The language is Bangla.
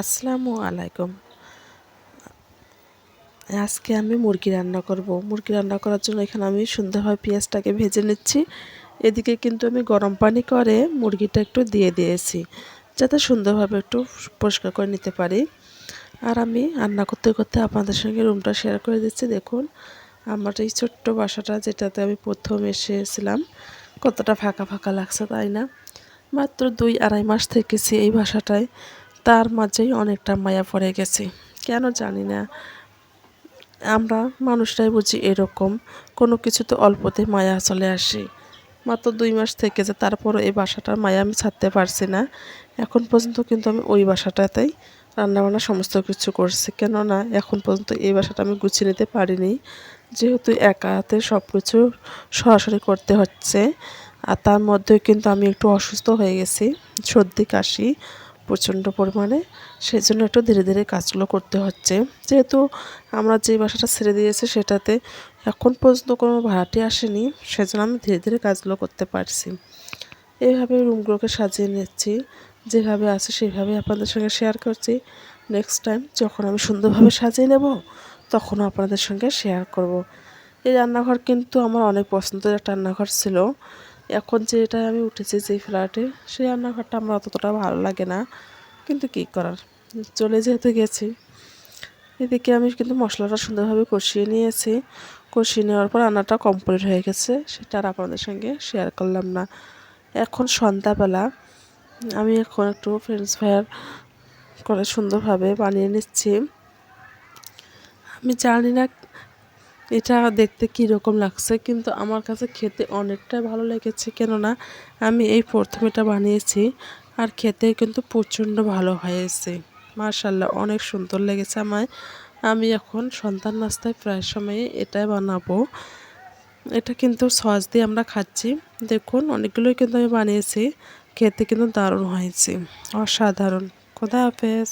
আসসালামু আলাইকুম। আজকে আমি মুরগি রান্না করব। মুরগি রান্না করার জন্য এখানে আমি সুন্দরভাবে পেঁয়াজটাকে ভেজে নিচ্ছি। এদিকে কিন্তু আমি গরম পানি করে মুরগিটা একটু দিয়ে দিয়েছি, যাতে সুন্দরভাবে একটু পরিষ্কার করে নিতে পারি। আর আমি রান্না করতে করতে আপনাদের সঙ্গে রুমটা শেয়ার করে দিচ্ছি। দেখুন, আমার এই ছোট্ট বাসাটা যেটাতে আমি প্রথম এসেছিলাম, কতটা ফাঁকা ফাঁকা লাগছে, তাই না? মাত্র দুই আড়াই মাস থেকেছি এই বাসাটায়। তার মাঝেই অনেকটা মায়া পড়ে গেছে। কেন জানি না। আমরা মানুষরাই বুঝি এরকম। কোনো কিছুতে অল্পতে মায়া চলে আসে। মাত্র দুই মাস থেকে যে তারপরও এই বাসাটার মায়া আমি ছাড়তে পারছি না। এখন পর্যন্ত কিন্তু আমি ওই বাসাটাতেই রান্নাবান্না সমস্ত কিছু করছি। কেননা এখন পর্যন্ত এই বাসাটা আমি গুছিয়ে নিতে পারিনি। যেহেতু একা হাতে সব কিছু সরাসরি করতে হচ্ছে। আর তার মধ্যে কিন্তু আমি একটু অসুস্থ হয়ে গেছি। সর্দি, কাশি প্রচণ্ড পরিমাণে। সেই জন্য একটু ধীরে ধীরে কাজগুলো করতে হচ্ছে। যেহেতু আমরা যে বাসাটা ছেড়ে দিয়েছি সেটাতে এখন পর্যন্ত কোনো ভাড়াটি আসেনি, সেজন্য আমি ধীরে ধীরে কাজগুলো করতে পারছি। এইভাবে রুমগুলোকে সাজিয়ে নিচ্ছি। যেভাবে আছে সেভাবে আপনাদের সঙ্গে শেয়ার করছি। নেক্সট টাইম যখন আমি সুন্দরভাবে সাজিয়ে নেব তখনও আপনাদের সঙ্গে শেয়ার করব। এই রান্নাঘর কিন্তু আমার অনেক পছন্দের একটা রান্নাঘর ছিল। এখন যে এটা আমি উঠেছি যেই ফ্ল্যাটে, সেই রান্নাঘরটা আমার অতটা ভালো লাগে না। কিন্তু কী করার? চলে যেহেতু গেছি। এদিকে আমি কিন্তু মশলাটা সুন্দরভাবে কষিয়ে নিয়েছি। কষিয়ে নেওয়ার পর রান্নাটা কমপ্লিট হয়ে গেছে। সেটা আর আপনাদের সঙ্গে শেয়ার করলাম না। এখন সন্ধ্যাবেলা, আমি এখন একটু ফ্রেঞ্চ ফ্রায়ার করে সুন্দরভাবে বানিয়ে নিচ্ছি। আমি জানি না এটা দেখতে কীরকম লাগছে, কিন্তু আমার কাছে খেতে অনেকটাই ভালো লেগেছে। কেননা, আমি এই প্রথম এটা বানিয়েছি আর খেতে কিন্তু প্রচণ্ড ভালো হয়েছে। মার্শাল্লাহ অনেক সুন্দর লেগেছে আমায়। আমি এখন সন্তান নাস্তায় প্রায় সময়ে এটাই বানাবো। এটা কিন্তু সস দিয়ে আমরা খাচ্ছি। দেখুন, অনেকগুলোই কিন্তু আমি বানিয়েছি। খেতে কিন্তু দারুণ হয়েছে। অসাধারণ। খোদা হাফেজ।